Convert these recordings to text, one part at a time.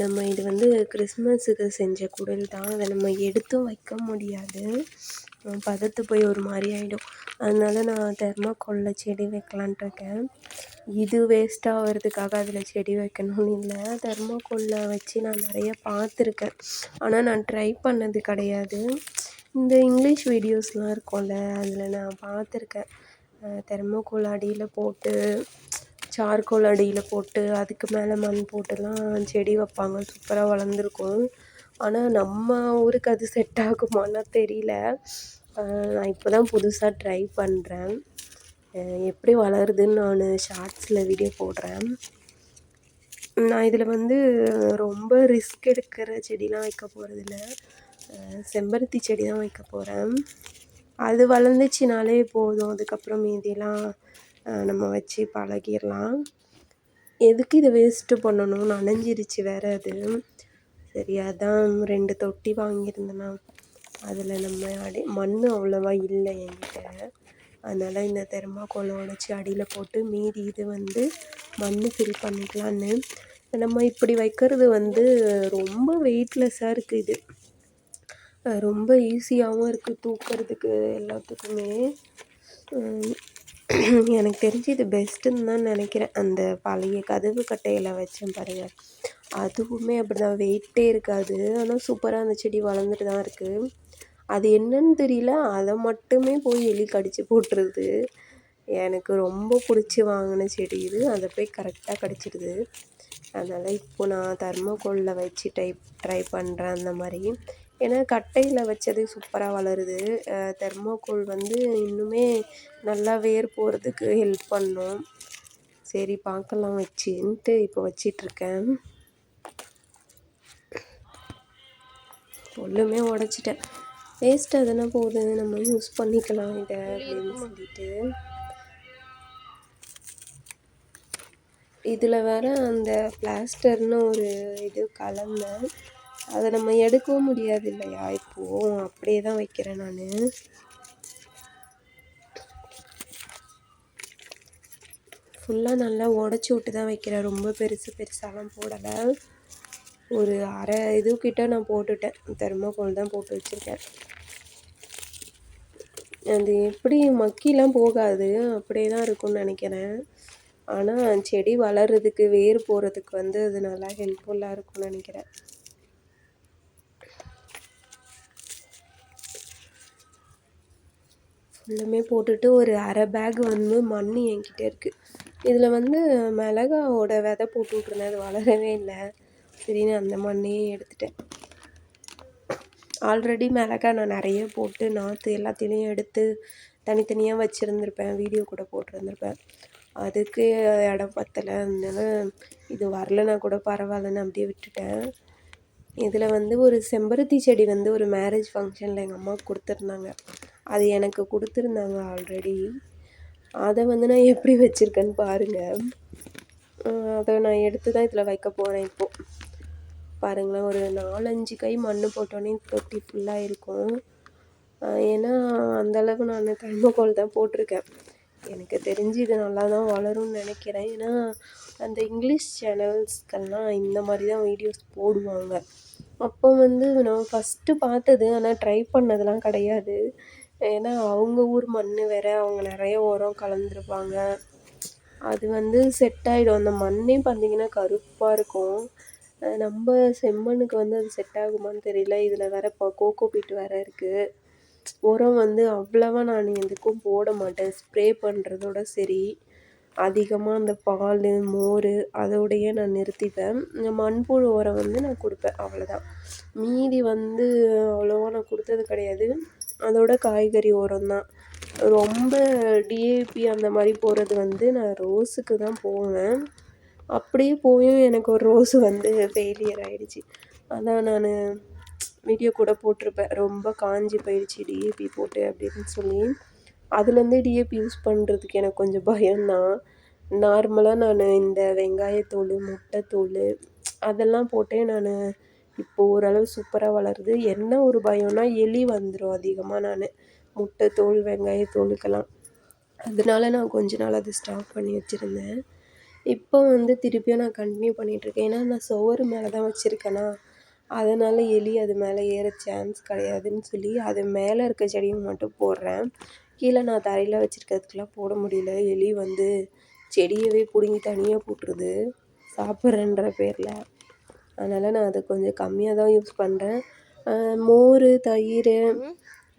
நம்ம இது வந்து கிறிஸ்மஸுக்கு செஞ்ச குடில் தான். அதை நம்ம எடுத்தும் வைக்க முடியாது. பதத்து போய் ஒரு மாதிரி ஆகிடும் அதனால நான் தெர்மாக்கோலில் செடி வைக்கலான்ட்டு இருக்கேன். இது வேஸ்ட்டாக ஆகிறதுக்காக அதில் செடி வைக்கணும்னு இல்லை. தெர்மாக்கோலில் வச்சு நான் நிறைய பார்த்துருக்கேன். ஆனால் நான் ட்ரை பண்ணது கிடையாது. இந்த இங்கிலீஷ் வீடியோஸ்லாம் இருக்கும்ல அதில் நான் பார்த்துருக்கேன். தெர்மாக்கோல் அடியில் போட்டு சார்கோல் அடியில் போட்டு அதுக்கு மேலே மண் போட்டுலாம் செடி வைப்பாங்க. சூப்பராக வளர்ந்துருக்கும். ஆனால் நம்ம ஊருக்கு அது செட் ஆகுமான்னா தெரியல. நான் இப்போ தான் புதுசாக ட்ரை பண்ணுறேன் எப்படி வளருதுன்னு நான் ஷார்ட்ஸில் வீடியோ போடுறேன். நான் இதில் வந்து ரொம்ப ரிஸ்க் எடுக்கிற செடிலாம் வைக்க போகிறதில்ல செம்பருத்தி செடி தான் வைக்க போகிறேன் அது வளர்ந்துச்சுனாலே போதும். அதுக்கப்புறம் மீதியெல்லாம் நம்ம வச்சு பழகிடலாம். எதுக்கு இதை வேஸ்ட்டு பண்ணணும்? நனைஞ்சிருச்சு வேறு அது. சரி அதான் ரெண்டு தொட்டி வாங்கியிருந்தேன்னா அதில் நம்ம அடி மண் அவ்வளோவா இல்லை என்கிட்ட. அதனால் இந்த தெர்மாக்கோலை உடச்சி அடியில் போட்டு மீதி இது வந்து மண் ஃபில் பண்ணிக்கலான்னு. நம்ம இப்படி வைக்கிறது வந்து ரொம்ப வெயிட்லெஸ்ஸாக இருக்குது இது. ரொம்ப ஈஸியாகவும் இருக்குது தூக்கிறதுக்கு எல்லாத்துக்குமே. எனக்கு தெரிஞ்சு இது பெஸ்ட்டுன்னு தான் நினைக்கிறேன். அந்த பழைய கதவு கட்டையில் வச்சேன் பாருங்கள் அதுவுமே அப்படி தான் வெயிட்டே இருக்காது. ஆனால் சூப்பராக அந்த செடி வளர்ந்துட்டு தான் இருக்குது அது என்னன்னு தெரியல. அதை மட்டுமே போய் எலி கடித்து போட்டுருது. எனக்கு ரொம்ப பிடிச்சி வாங்கின செடி இது. அதை போய் கரெக்டாக கடிச்சிடுது. அதனால் இப்போது நான் தர்மோக்கோலில் வச்சு டைப் ட்ரை பண்ணுறேன் அந்த மாதிரி. ஏன்னா கட்டையில் வச்சது சூப்பராக வளருது. தெர்மோக்கோல் வந்து இன்னுமே நல்லா வேர் போகிறதுக்கு ஹெல்ப் பண்ணும். சரி பார்க்கலாம் வச்சுன்ட்டு இப்போ வச்சிட்ருக்கேன். ஒன்றுமே உடச்சிட்டேன். வேஸ்ட்டாக தானே போகுது நம்ம யூஸ் பண்ணிக்கலாம் இதை அப்படின்னு சொல்லிட்டு. இதில் வேற அந்த பிளாஸ்டர்னு ஒரு இது கலந்தேன். அதை நம்ம எடுக்கவும் முடியாது இல்லையா இப்போது அப்படியே தான் வைக்கிறேன் நான். ஃபுல்லாக நல்லா உடச்சி விட்டு தான் வைக்கிறேன். ரொம்ப பெருசு பெருசாலாம் போடலை. ஒரு அரை இது கிட்ட நான் போட்டுட்டேன். தெர்மாக்கோல் தான் போட்டு வச்சுருக்கேன். அது எப்படி மக்கிலாம் போகாது. அப்படியே தான் இருக்கும்னு நினைக்கிறேன். ஆனால் செடி வளர்கிறதுக்கு வேர் போகிறதுக்கு வந்து அது நல்லா ஹெல்ப்ஃபுல்லாக இருக்கும்னு நினைக்கிறேன். ஃபுல்லுமே போட்டுட்டு ஒரு அரை பேக் வந்து மண் என்கிட்ட இருக்குது இதில் வந்து மிளகாவோட விதை போட்டு விட்ருந்தேன் அது வளரவே இல்லை. சரின்னு அந்த மண்ணையே எடுத்துட்டேன். ஆல்ரெடி மிளகா நான் நிறைய போட்டு நாற்று எல்லாத்தையும் எடுத்து தனித்தனியாக வச்சுருந்துருப்பேன். வீடியோ கூட போட்டிருந்துருப்பேன். அதுக்கு இடம் பத்தலை. அதனால இது வரலனா கூட பரவாயில்லன்னு அப்படியே விட்டுட்டேன். இதில் வந்து ஒரு செம்பருத்தி செடி வந்து ஒரு மேரேஜ் ஃபங்க்ஷனில் எங்கள் அம்மா கொடுத்துருந்தாங்க. அது எனக்கு கொடுத்துருந்தாங்க ஆல்ரெடி அதை வந்து நான் எப்படி வச்சுருக்கேன்னு பாருங்கள் அதை நான் எடுத்து தான் இதில் வைக்க போகிறேன் இப்போது பாருங்களேன் ஒரு நாலஞ்சு கை மண் போட்டோன்னே தொட்டி ஃபுல்லாக இருக்கும். ஏன்னா அந்தளவு நான் தர்மகோல் தான் போட்டிருக்கேன். எனக்கு தெரிஞ்சு இது நல்லா தான் வளரும்னு நினைக்கிறேன். ஏன்னா அந்த இங்கிலீஷ் சேனல்ஸ்க்கெல்லாம் இந்த மாதிரி தான் வீடியோஸ் போடுவாங்க. அப்போ வந்து நான் ஃபஸ்ட்டு பார்த்தது ஆனால் ட்ரை பண்ணதெல்லாம் கிடையாது. ஏன்னா அவங்க ஊர் மண் வேறு அவங்க நிறைய உரம் கலந்துருப்பாங்க. அது வந்து செட் ஆகிடும் அந்த மண்ணே பார்த்தீங்கன்னா கருப்பாக இருக்கும். நம்ம செம்மண்ணுக்கு வந்து அது செட் ஆகுமான்னு தெரியல. இதில் வேறு இப்போ கோகோ பீட் வேறு இருக்குது உரம் வந்து அவ்வளவா நான் எதுக்கும் போட மாட்டேன். ஸ்ப்ரே பண்ணுறதோட சரி. அதிகமாக அந்த பால் மோர் அதோடையே நான் நிறுத்திப்பேன். இந்த மண்புழு உரம் வந்து நான் கொடுப்பேன். அவ்வளோதான் மீதி வந்து அவ்வளோவா நான் கொடுத்தது கிடையாது. அதோட காய்கறி உரம் தான். ரொம்ப டிஏபி அந்த மாதிரி போடுறது வந்து நான் ரோஸுக்கு தான் போவேன். அப்படியே போயும் எனக்கு ஒரு ரோஸு வந்து ஃபெயிலியர் ஆகிடுச்சி அதான் நான் வீடியோ கூட போட்டிருப்பேன். ரொம்ப காஞ்சி போயிடுச்சு டிஏபி போட்டு அப்படின்னு சொல்லி. அதுலேருந்தே டிஏபி யூஸ் பண்ணுறதுக்கு எனக்கு கொஞ்சம் பயம்தான். நார்மலாக நான் இந்த வெங்காயத்தோல் முட்டைத்தோல் அதெல்லாம் போட்டே நான் இப்போது ஓரளவு சூப்பராக வளருது. என்ன ஒரு பயம்னா எலி வந்துடும் அதிகமாக நான். முட்டை தோல் வெங்காய தோலுக்கெல்லாம். அதனால நான் கொஞ்ச நாள் அதை ஸ்டாப் பண்ணி வச்சுருந்தேன். இப்போ வந்து திருப்பியும் நான் கண்டினியூ பண்ணிகிட்ருக்கேன் ஏன்னா நான் சுவரு மேலே தான் வச்சுருக்கேனா? அதனால் எலி அது மேலே ஏற சான்ஸ் கிடையாதுன்னு சொல்லி அது மேலே இருக்க செடியை மட்டும் போடுறேன். கீழே நான் தரையில் வச்சுருக்கிறதுக்கெலாம் போட முடியல. எலி வந்து செடியவே பிடுங்கி தனியாக போட்டுருது. சாப்பிட்றேன்ற பேரில். அதனால் நான் அதை கொஞ்சம் கம்மியாக தான் யூஸ் பண்ணுறேன் மோர் தயிர்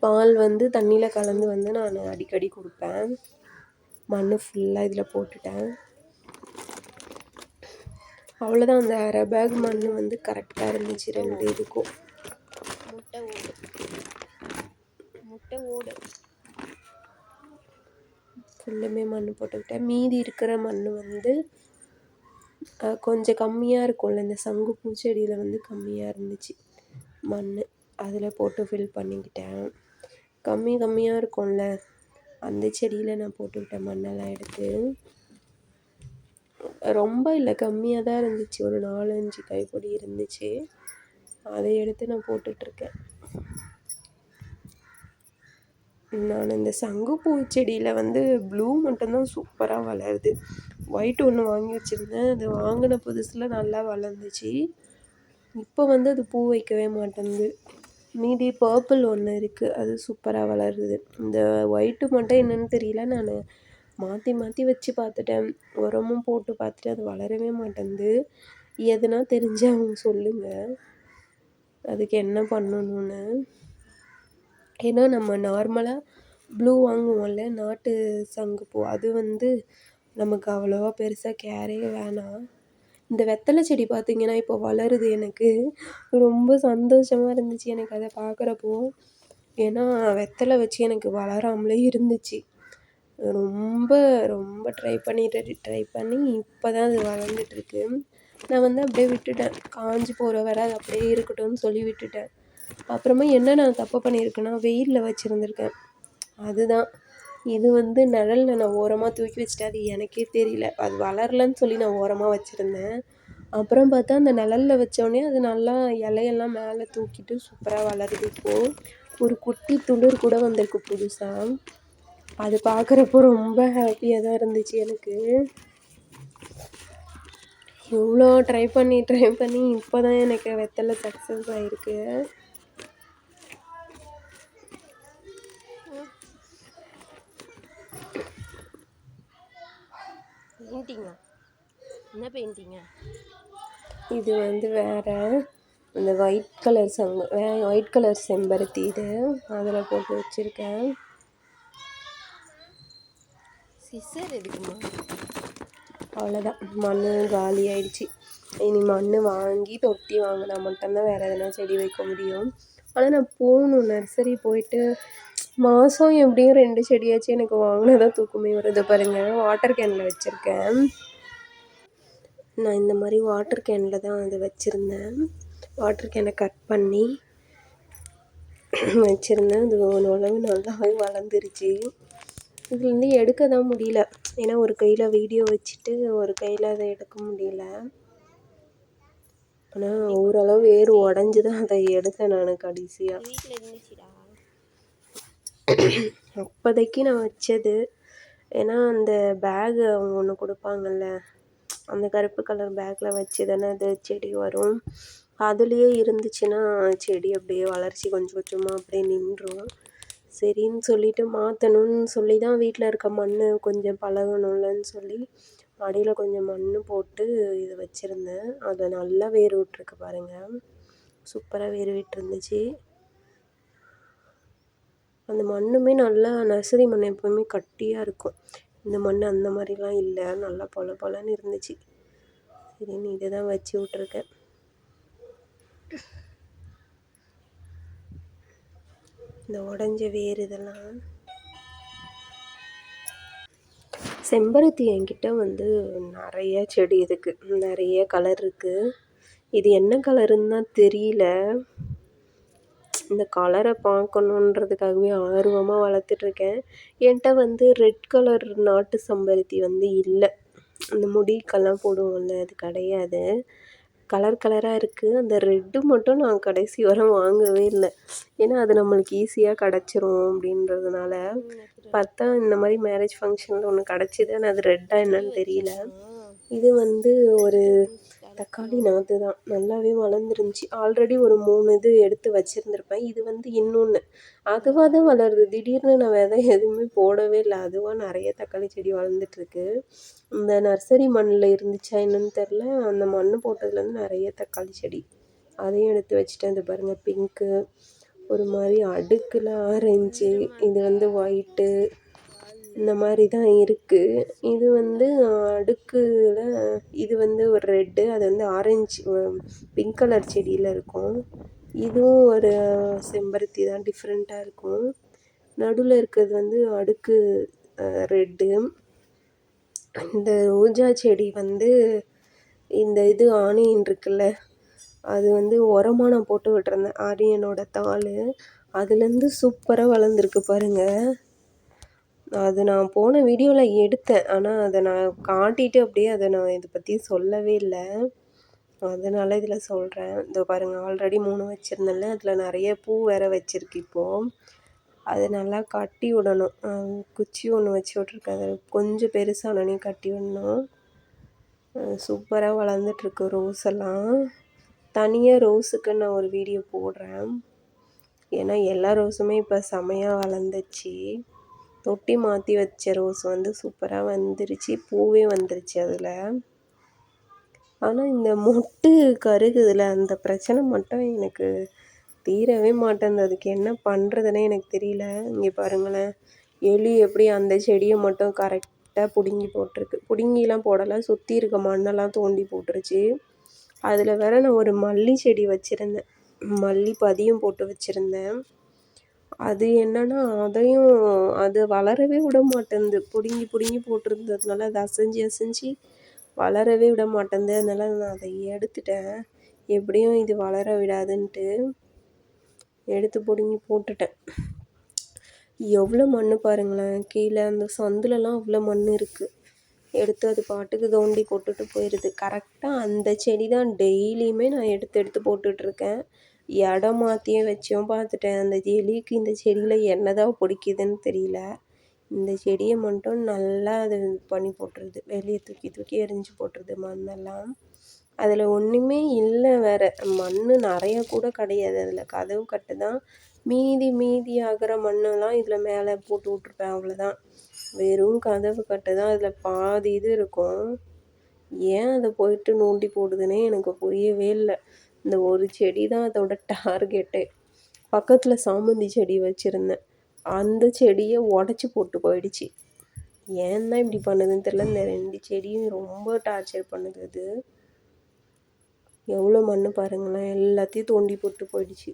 பால் வந்து தண்ணியில் கலந்து வந்து நான் அடிக்கடி கொடுப்பேன். மண் ஃபுல்லாக இதில் போட்டுட்டேன். அவ்வளோதான் அந்த அரை பேக் மண் வந்து கரெக்டாக இருந்துச்சு. ரெண்டு இதுக்கும். முட்டை ஓடு. முட்டை ஓடு. ஃபுல்லுமே மண் போட்டுக்கிட்டேன். மீதி இருக்கிற மண் வந்து கொஞ்சம் கம்மியாக இருக்கும்ல இந்த சங்கு பூச்செடியில் வந்து கம்மியாக இருந்துச்சு. மண் அதில் போட்டு ஃபில் பண்ணிக்கிட்டேன். கம்மி கம்மியாக இருக்கும்ல அந்த செடியில் நான் போட்டுக்கிட்டேன் மண்ணெல்லாம் எடுத்து. ரொம்ப இல்லை கம்மியாக தான் இருந்துச்சு. ஒரு நாலஞ்சு கைப்பிடி இருந்துச்சு. அதை எடுத்து நான் போட்டுட்ருக்கேன். நான் இந்த சங்குப்பூ செடியில் வந்து ப்ளூ மட்டும்தான் சூப்பராக வளருது. ஒயிட் ஒன்று வாங்கி வச்சுருந்தேன். அது வாங்கின புதுசில் நல்லா வளர்ந்துச்சு. இப்போ வந்து அது பூ வைக்கவே மாட்டேங்குது. மீதி பர்பிள் ஒன்று இருக்குது அது சூப்பராக வளருது. இந்த ஒயிட்டு மட்டும் என்னன்னு தெரியல. நான் மாற்றி மாற்றி வச்சு பார்த்துட்டேன். உரமும் போட்டு பார்த்துட்டு அது வளரவே மாட்டேங்குது. எதுனா தெரிஞ்சு அவங்க சொல்லுங்கள் அதுக்கு என்ன பண்ணணும்னு. ஏன்னா நம்ம நார்மலாக ப்ளூ வாங்குவோம்ல. நாட்டு சங்குப்பூ அது வந்து நமக்கு அவ்வளோவா பெருசாக கேரே வேணாம். இந்த வெத்தலை செடி பார்த்தீங்கன்னா இப்போ வளருது எனக்கு. ரொம்ப சந்தோஷமாக இருந்துச்சு எனக்கு அதை பார்க்குறப்போ ஏன்னா வெத்தலை வச்சு எனக்கு வளராமலே இருந்துச்சு. ரொம்ப ரொம்ப ட்ரை பண்ணிட்டு ட்ரை பண்ணி இப்போ தான் அது வளர்ந்துட்டுருக்கு. நான் வந்து அப்படியே விட்டுட்டேன். காஞ்சு போகிற வரை அது அப்படியே இருக்கட்டும்னு சொல்லி விட்டுட்டேன். அப்புறமா என்ன நான் தப்பு பண்ணியிருக்கேன்னா வெயிலில் வச்சுருந்துருக்கேன். அதுதான். இது வந்து நிழல்ல நான் ஓரமாக தூக்கி வச்சுட்டேன். அது எனக்கே தெரியல. அது வளரலன்னு சொல்லி நான் ஓரமாக வச்சுருந்தேன். அப்புறம் பார்த்தா அந்த நிழல்ல வச்சோடனே அது நல்லா இலையெல்லாம் மேலே தூக்கிட்டு சூப்பராக வளருது. இப்போது ஒரு குட்டி துளிர் கூட வந்திருக்கு புதுசாக அது பார்க்குறப்போ ரொம்ப ஹாப்பியாக தான் இருந்துச்சு எனக்கு. இவ்வளோ ட்ரை பண்ணி ட்ரை பண்ணி இப்போ தான் எனக்கு வெத்தலை சக்ஸஸ் ஆகிருக்கு பெயிண்டிங்கா என்ன பெயிண்டிங்க இது வந்து வேறு இந்த ஒயிட் கலர் சங்கு வே ஒயிட் கலர் செம்பருத்தி இது. அதில் போட்டு வச்சுருக்கேன். சிசர் எதுக்குமா? அவ்வளோதான் மண் காலி ஆயிடுச்சு. இனி மண் வாங்கி தொட்டி வாங்கினா மட்டும்தான் வேறு எதனா செடி வைக்க முடியும். ஆனால் நான் போகணும் நர்சரி போயிட்டு மாதம் எப்படியும் ரெண்டு செடியாச்சும் எனக்கு வாங்கினா தூக்கமே வருது பாருங்கள் வாட்டர் கேனில் வச்சுருக்கேன். நான் இந்த மாதிரி வாட்டர் கேனில் தான் அதை வச்சுருந்தேன். வாட்டர் கேனை கட் பண்ணி வச்சுருந்தேன். அது ஓரளவு நல்லாவே வளர்ந்துருச்சு. இதுலேருந்து எடுக்க தான் முடியல. ஏன்னா ஒரு கையில் வீடியோ வச்சுட்டு ஒரு கையில் அதை எடுக்க முடியல. ஆனால் ஓரளவு வேறு உடஞ்சி தான் அதை எடுத்தேன் நான் கடைசியாக அப்போதைக்கு நான் வச்சது ஏன்னா அந்த பேக் அவங்க ஒன்று கொடுப்பாங்கல்ல அந்த கருப்பு கலர் பேக்கில் வச்சு தானே அது செடி வரும். அதுலேயே இருந்துச்சுன்னா செடி அப்படியே வளர்ச்சி கொஞ்சம் கொஞ்சமாக அப்படியே நின்றுடும் சரின்னு சொல்லிட்டு மாற்றணும்னு சொல்லி தான் வீட்டில் இருக்க மண் கொஞ்சம் பழகணும்லன்னு சொல்லி அடியில் கொஞ்சம் மண் போட்டு இது வச்சுருந்தேன். அதை நல்லா வேர் விட்ருக்கு பாருங்கள் சூப்பராக வேர் விட்டுருந்துச்சு. அந்த மண்ணுமே நல்லா நர்சரி மண் எப்போவுமே கட்டியாக இருக்கும். இந்த மண் அந்த மாதிரிலாம் இல்லை. நல்லா பொல பொலன்னு இருந்துச்சு. சரின்னு இதை தான் வச்சு விட்ருக்கேன் இந்த உடஞ்ச வேர் இதெல்லாம். செம்பருத்தி என்கிட்ட வந்து நிறைய செடி இருக்குது நிறைய கலர் இருக்குது இது என்ன கலருன்னு தான் தெரியல. இந்த கலரை பார்க்கணுன்றதுக்காகவே ஆர்வமாக வளர்த்துட்ருக்கேன். என்கிட்ட வந்து ரெட் கலர் நாட்டு செம்பருத்தி வந்து இல்லை. அந்த முடிக்கெல்லாம் போடுவோம்ல அது கிடையாது. கலர் கலராக இருக்குது அந்த ரெட்டு மட்டும் நான் கடைசி வரை வாங்கவே இல்லை. ஏன்னா அது நம்மளுக்கு ஈஸியாக கிடச்சிரும் அப்படின்றதுனால. பார்த்தா இந்த மாதிரி மேரேஜ் ஃபங்க்ஷனில் ஒன்று கிடச்சிது. ஆனால் அது ரெட்டாக என்னன்னு தெரியல. இது வந்து ஒரு தக்காளி நாற்று தான் நல்லாவே வளர்ந்துருந்துச்சி. ஆல்ரெடி ஒரு மூணு இது எடுத்து வச்சுருந்துருப்பேன். இது வந்து இன்னொன்று அதுவாக தான் வளருது. திடீர்னு நான் விதை எதுவுமே போடவே இல்லை. அதுவாக நிறைய தக்காளி செடி வளர்ந்துட்டுருக்கு. இந்த நர்சரி மண்ணில் இருந்துச்சா என்னன்னு தெரில அந்த மண் போட்டதுலேருந்து நிறைய தக்காளி செடி. அதையும் எடுத்து வச்சுட்டேன். இது பாருங்கள் பிங்க்கு ஒரு மாதிரி அடுக்கில் ஆரஞ்சு. இது வந்து ஒயிட்டு இந்த மாதிரி தான் இருக்குது இது வந்து அடுக்கில் இது வந்து ஒரு ரெட்டு அது வந்து ஆரஞ்சு பிங்க் கலர் செடியில் இருக்கும். இதுவும் ஒரு செம்பருத்தி தான் டிஃப்ரெண்ட்டாக இருக்கும். நடுவில் இருக்கிறது வந்து அடுக்கு ரெட்டு. இந்த ரோஜா செடி வந்து இந்த இது ஆனியன் இருக்குல்ல அது வந்து உரமாக நான் போட்டு விட்டுருந்தேன் ஆனியனோட தாள். அதுலேருந்து சூப்பராக வளர்ந்துருக்கு பாருங்கள் அது நான் போன வீடியோவில் எடுத்தேன். ஆனால் அதை நான் காட்டிட்டு அப்படியே அதை நான் இதை பற்றி சொல்லவே இல்லை. அதனால் இதில் சொல்கிறேன் இதோ பாருங்கள் ஆல்ரெடி மூணு வச்சுருந்தேன்ல. அதில் நிறைய பூ வேறு வச்சுருக்கு இப்போது அது நல்லா கட்டி விடணும். குச்சி ஒன்று வச்சு விட்ருக்கேன் அது கொஞ்சம் பெருசானோடனே கட்டி விடணும். சூப்பராக வளர்ந்துட்டுருக்கு ரோஸ் எல்லாம். தனியாக ரோஸுக்கு நான் ஒரு வீடியோ போடுறேன். ஏன்னா எல்லா ரோஸுமே இப்போ செமையாக வளர்ந்துச்சு. தொட்டி மாற்றி வச்ச ரோஸ் வந்து சூப்பராக வந்துருச்சு. பூவே வந்துருச்சு அதில். ஆனால் இந்த மொட்டு கருகுதில் அந்த பிரச்சனை மட்டும் எனக்கு தீரவே மாட்டேன் அதுக்கு என்ன பண்ணுறதுனே எனக்கு தெரியல. இங்கே பாருங்களேன். எலி எப்படி அந்த செடியை மட்டும் கரெக்டாக பிடுங்கி போட்டிருக்கு. பிடுங்கிலாம் போடலை. சுற்றி இருக்க மண்ணெல்லாம் தோண்டி போட்டுருச்சு. அதில் வேற நான் ஒரு மல்லி செடி வச்சுருந்தேன். மல்லி பதியம் போட்டு வச்சுருந்தேன். அது என்னன்னா அதையும் அது வளரவே விட மாட்டேன்து. பிடுங்கி பிடுங்கி போட்டிருந்ததுனால அது அசைஞ்சு அசைஞ்சு வளரவே விட மாட்டேன்து. அதனால் நான் அதை எடுத்துட்டேன். எப்படியும் இது வளர விடாதுன்ட்டு எடுத்து பிடுங்கி போட்டுட்டேன். எவ்வளோ மண் பாருங்களேன். கீழே அந்த சந்துலலாம் அவ்வளோ மண் இருக்குது எடுத்து அது பாட்டுக்கு தோண்டி போட்டுட்டு போயிடுது கரெக்டாக அந்த செடி தான் டெய்லியுமே நான் எடுத்து எடுத்து போட்டுட்ருக்கேன். இடம் மாற்றியும் வச்சும் பார்த்துட்டேன் அந்த எலிக்கு இந்த செடியில் என்ன தான் பிடிக்குதுன்னு தெரியல. இந்த செடியை மட்டும் நல்லா அது பண்ணி போட்டுருது. வெளியே தூக்கி தூக்கி எரிஞ்சு போட்டுருது மண்ணெல்லாம். அதில் ஒன்றுமே இல்லை வேறு. மண் நிறைய கூட கிடையாது. அதில் கதவு கட்டு தான் மீதி மீதி ஆகிற மண்ணெல்லாம் இதில் மேலே போட்டு விட்ருப்பேன் அவ்வளோதான் வெறும் கதவு கட்டு தான் அதில் பாதி இது இருக்கும். ஏன் அதை போயிட்டு நோண்டி போடுதுன்னே எனக்கு புரியவே இல்லை. இந்த ஒரு செடி தான் அதோட டார்கெட்டே. பக்கத்தில் சாமந்தி செடி வச்சுருந்தேன். அந்த செடியை உடச்சி போட்டு போயிடுச்சு. ஏன் தான் இப்படி பண்ணுதுன்னு தெரில இந்த ரெண்டு செடியும் ரொம்ப டார்ச்சர் பண்ணுது. அது எவ்வளோ மண் பாருங்களேன். எல்லாத்தையும் தோண்டி போட்டு போயிடுச்சு.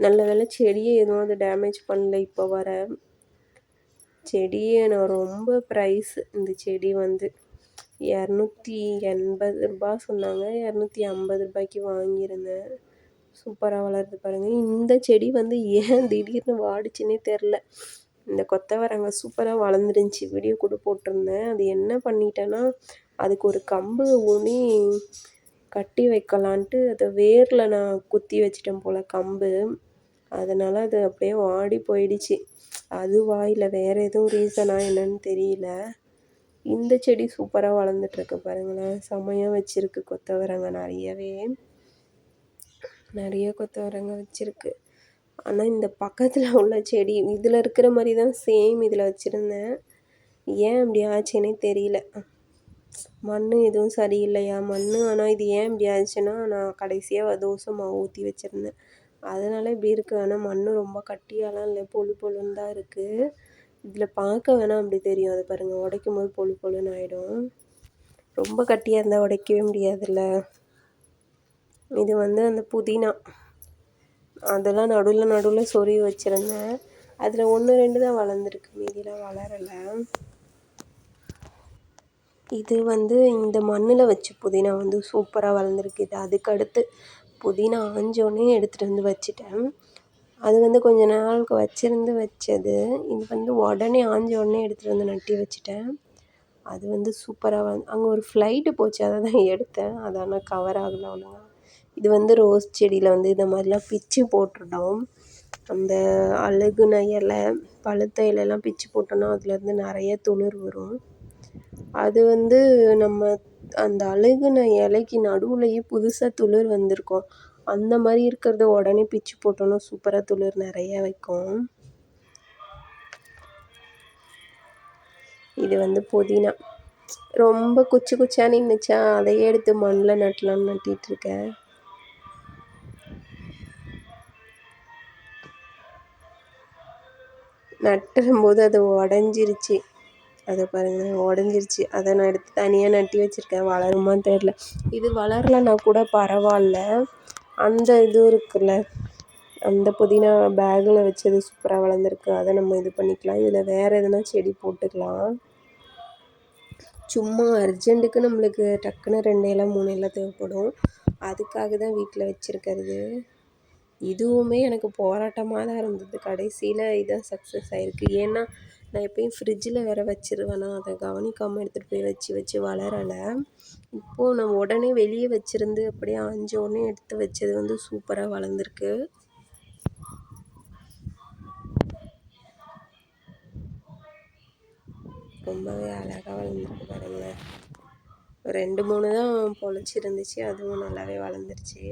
நல்ல வேலை செடியை எதுவும் அது டேமேஜ் பண்ணல இப்போ வர. செடியை நான் ரொம்ப ப்ரைஸ் இந்த செடி வந்து. இரநூத்தி எண்பது ரூபா சொன்னாங்க. இரநூத்தி ஐம்பது ரூபாய்க்கு வாங்கியிருந்தேன். சூப்பராக வளருது பாருங்கள் இந்த செடி வந்து ஏன் திடீர்னு வாடிச்சுன்னே தெரில இந்த கொத்தவரங்காய் சூப்பராக வளர்ந்துருந்துச்சி. வீடியோ கூட போட்டிருந்தேன். அது என்ன பண்ணிட்டேன்னா அதுக்கு ஒரு கம்பு ஊனி கட்டி வைக்கலான்ட்டு அதை வேரில் நான் குத்தி வச்சிட்டேன் போல் கம்பு. அதனால் அது அப்படியே வாடி போயிடுச்சு. அதுவா இல்லை வேறு எதுவும் ரீசனா என்னன்னு தெரியல. இந்த செடி சூப்பராக வளர்ந்துட்டுருக்கு பாருங்களேன். செமையாக வச்சுருக்கு கொத்தவரங்க நிறையவே. நிறைய கொத்தவரங்க வச்சுருக்கு. ஆனால் இந்த பக்கத்தில் உள்ள செடி இதில் இருக்கிற மாதிரி தான் சேம் இதில் வச்சுருந்தேன். ஏன் அப்படி ஆச்சுன்னே தெரியல. மண் எதுவும் சரியில்லையா? மண் ஆனால் இது ஏன் இப்படி ஆச்சுன்னா நான் கடைசியாக தோசை மாவு ஊற்றி வச்சுருந்தேன். அதனால இப்படி இருக்குது ஆனால் மண் ரொம்ப கட்டியாலாம் இல்லை பொழு பொழுன்னு தான் இருக்குது இதில் பார்க்க வேணால் அப்படி தெரியும். அது பாருங்கள் உடைக்கும் போது பொழு பொழுன்னு ஆகிடும் ரொம்ப கட்டியாக இருந்தால் உடைக்கவே முடியாதுல்ல. இது வந்து அந்த புதினா. அதெல்லாம் நடுவில் நடுவில் சொருவி வச்சுருந்தேன். அதில் ஒன்று ரெண்டு தான் வளர்ந்துருக்கு. மீதிலாம் வளரலை. இது வந்து இந்த மண்ணில் வச்சு புதினா வந்து சூப்பராக வளர்ந்துருக்கு. இது அதுக்கு அடுத்து புதினா ஆஞ்சோடனே எடுத்துகிட்டு வந்து வச்சுட்டேன். அது வந்து கொஞ்ச நாளுக்கு வச்சுருந்து வச்சது. இது வந்து உடனே ஆஞ்ச உடனே எடுத்துகிட்டு வந்து நட்டி வச்சுட்டேன். அது வந்து சூப்பராக வந்து அங்கே ஒரு ஃப்ளைட்டு போச்சு அதை தான் எடுத்தேன். அது ஆனால் கவர் ஆகலை ஒழுங்கா. இது வந்து ரோஸ் செடியில் வந்து இந்த மாதிரிலாம் பிச்சு போட்டுட்டோம். அந்த அழுகுன இலை பழுத்த இலைலாம் பிச்சு போட்டோன்னா அதுலேருந்து நிறைய துளிர் வரும். அது வந்து நம்ம அந்த அழுகுன இலைக்கு நடுவுலேயே புதுசாக துளிர் வந்திருக்கும். அந்த மாதிரி இருக்கிறத உடனே பிச்சு போட்டோன்னா சூப்பராக துளிர் நிறைய வைக்கும். இது வந்து புதினா. ரொம்ப குச்சி குச்சியாக நின்றுச்சா அதையே எடுத்து மண்ணில் நட்டலாம்னு நட்டிட்டு இருக்கேன். நட்டும்போது அது உடஞ்சிருச்சு. அதை பாருங்கள் உடஞ்சிருச்சு. அதை நான் எடுத்து தனியாக நட்டி வச்சுருக்கேன். வளருமான்னு தெரில இது வளரலைன்னா கூட பரவாயில்ல. அந்த இது இருக்குல்ல. அந்த புதினா பேக்கில் வச்சது சூப்பராக வளர்ந்துருக்கு. அதை நம்ம இது பண்ணிக்கலாம். இதில் வேறு எதுனா செடி போட்டுக்கலாம். சும்மா அர்ஜெண்ட்டுக்கு நம்மளுக்கு டக்குன்னு ரெண்டு இலை மூணு இலை தேவைப்படும். அதுக்காக தான் வீட்டில் வச்சுருக்கிறது. இதுவுமே எனக்கு போராட்டமாக தான் இருந்தது. கடைசியில் இதான் சக்ஸஸ் ஆகிருக்கு ஏன்னா நான் எப்பயும் ஃப்ரிட்ஜில் வேறு வச்சிருவேனா. அதை கவனிக்காமல் எடுத்துகிட்டு போய் வச்சு வச்சு வளரலை. இப்போது நான் உடனே வெளியே வச்சுருந்து அப்படியே ஆஞ்ச உடனே எடுத்து வச்சது வந்து சூப்பராக வளர்ந்துருக்கு. ரொம்பவே அழகாக வளர்ந்துருக்கு பாருங்களேன் ரெண்டு மூணு தான் பொழைச்சிருந்துச்சு அதுவும் நல்லாவே வளர்ந்துருச்சு.